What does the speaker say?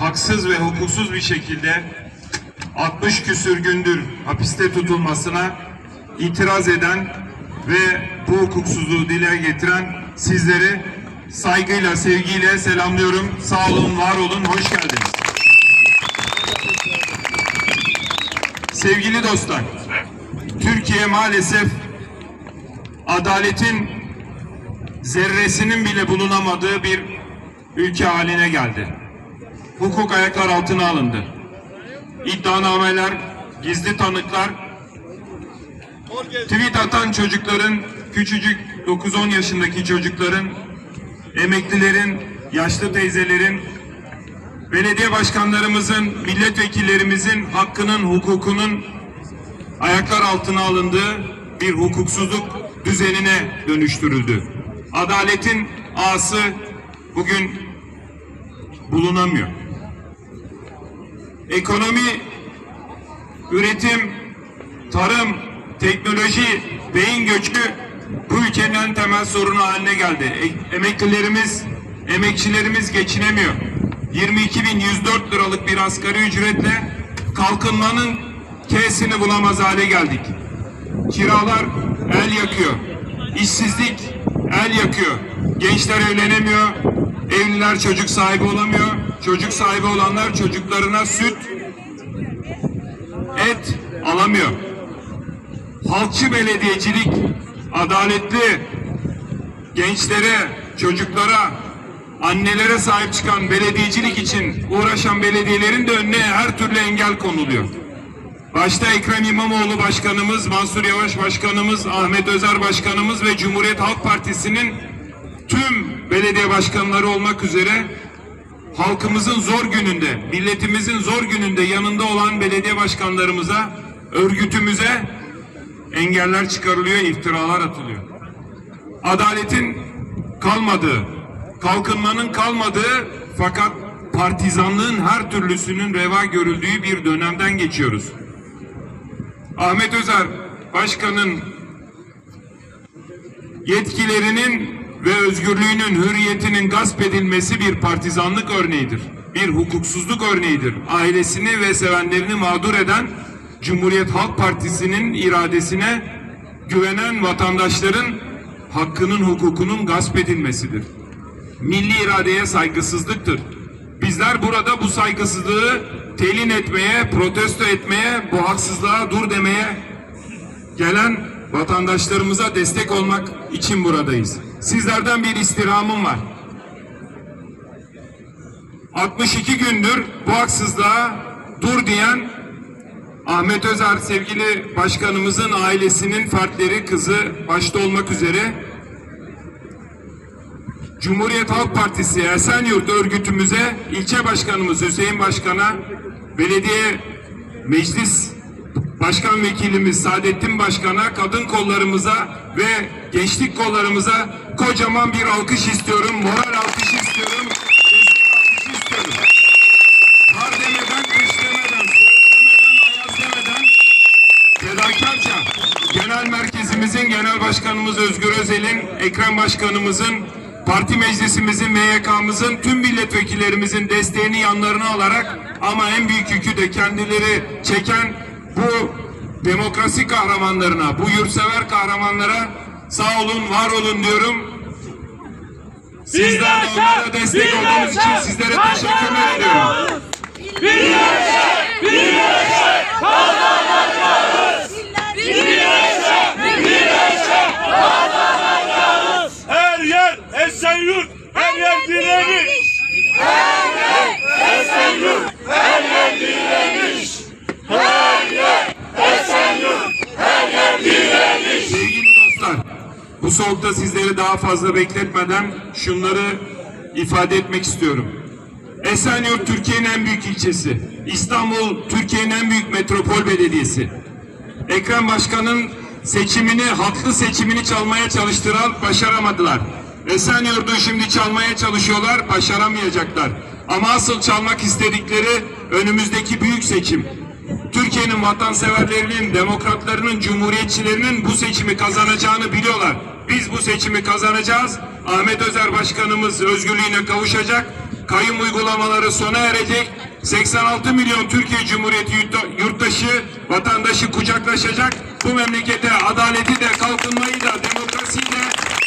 haksız ve hukuksuz bir şekilde 60 küsür gündür hapiste tutulmasına itiraz eden ve bu hukuksuzluğu dile getiren sizleri saygıyla, sevgiyle selamlıyorum. Sağ olun, var olun, hoş geldiniz. Sevgili dostlar, Türkiye maalesef adaletin zerresinin bile bulunamadığı bir ülke haline geldi. Hukuk ayaklar altına alındı. İddianameler, gizli tanıklar, tweet atan çocukların, küçücük 9-10 yaşındaki çocukların, emeklilerin, yaşlı teyzelerin, belediye başkanlarımızın, milletvekillerimizin hakkının, hukukunun ayaklar altına alındığı bir hukuksuzluk düzenine dönüştürüldü. Adaletin ağası bugün bulunamıyor. Ekonomi, üretim, tarım, teknoloji, beyin göçü bu ülkenin en temel sorunu haline geldi. E- emeklilerimiz, emekçilerimiz geçinemiyor. 22.104 liralık bir asgari ücretle kalkınmanın K'sini bulamaz hale geldik. Kiralar el yakıyor. İşsizlik el yakıyor. Gençler evlenemiyor. Evliler çocuk sahibi olamıyor. Çocuk sahibi olanlar çocuklarına süt, et alamıyor. Halkçı belediyecilik, adaletli gençlere, çocuklara, annelere sahip çıkan belediyecilik için uğraşan belediyelerin de önüne her türlü engel konuluyor. Başta Ekrem İmamoğlu Başkanımız, Mansur Yavaş Başkanımız, Ahmet Özer Başkanımız ve Cumhuriyet Halk Partisi'nin tüm belediye başkanları olmak üzere halkımızın zor gününde, milletimizin zor gününde yanında olan belediye başkanlarımıza, örgütümüze engeller çıkarılıyor, iftiralar atılıyor. Adaletin kalmadığı, kalkınmanın kalmadığı fakat partizanlığın her türlüsünün reva görüldüğü bir dönemden geçiyoruz. Ahmet Özer Başkan'ın yetkilerinin ve özgürlüğünün, hürriyetinin gasp edilmesi bir partizanlık örneğidir. Bir hukuksuzluk örneğidir. Ailesini ve sevenlerini mağdur eden Cumhuriyet Halk Partisi'nin iradesine güvenen vatandaşların hakkının, hukukunun gasp edilmesidir. Milli iradeye saygısızlıktır. Bizler burada bu saygısızlığı telin etmeye, protesto etmeye, bu haksızlığa dur demeye gelen vatandaşlarımıza destek olmak için buradayız. Sizlerden bir istirhamım var. 62 gündür bu haksızlığa dur diyen Ahmet Özer sevgili başkanımızın ailesinin fertleri kızı başta olmak üzere Cumhuriyet Halk Partisi Esenyurt örgütümüze ilçe başkanımız Hüseyin Başkan'a belediye meclis başkan vekilimiz Saadettin Başkan'a kadın kollarımıza ve gençlik kollarımıza kocaman bir alkış istiyorum. Moral alkış istiyorum. Destek alkışı istiyorum. Kar demeden, kış demeden, soğuk demeden, ayaz demeden fedakarca genel merkezimizin genel başkanımız Özgür Özel'in, Ekrem Başkanımızın, parti meclisimizin, MYK'mızın, tüm milletvekillerimizin desteğini yanlarına alarak ama en büyük yükü de kendileri çeken bu demokrasi kahramanlarına, bu yurtsever kahramanlara sağ olun, var olun diyorum. Sizler de onlara destek olduğunuz için sizlere teşekkürler ediyorum. Her yer Esenyurt, her yer direniş. Her yer Esenyurt, her yer direniş. Her yer Esenyurt, her yer direniş. Sevgili dostlar, bu soğukta sizleri daha fazla bekletmeden şunları ifade etmek istiyorum. Esenyurt Türkiye'nin en büyük ilçesi. İstanbul Türkiye'nin en büyük metropol belediyesi. Ekrem Başkan'ın seçimini, haklı seçimini çalmaya çalıştıran başaramadılar. Esenyurt'u şimdi çalmaya çalışıyorlar, başaramayacaklar. Ama asıl çalmak istedikleri önümüzdeki büyük seçim. Türkiye'nin vatanseverlerinin, demokratlarının, cumhuriyetçilerinin bu seçimi kazanacağını biliyorlar. Biz bu seçimi kazanacağız. Ahmet Özer Başkanımız özgürlüğüne kavuşacak. kayyum uygulamaları sona erecek. 86 milyon Türkiye Cumhuriyeti yurtta- yurttaşı, vatandaşı kucaklaşacak. Bu memlekete adaleti de, kalkınmayı da, demokrasiyi de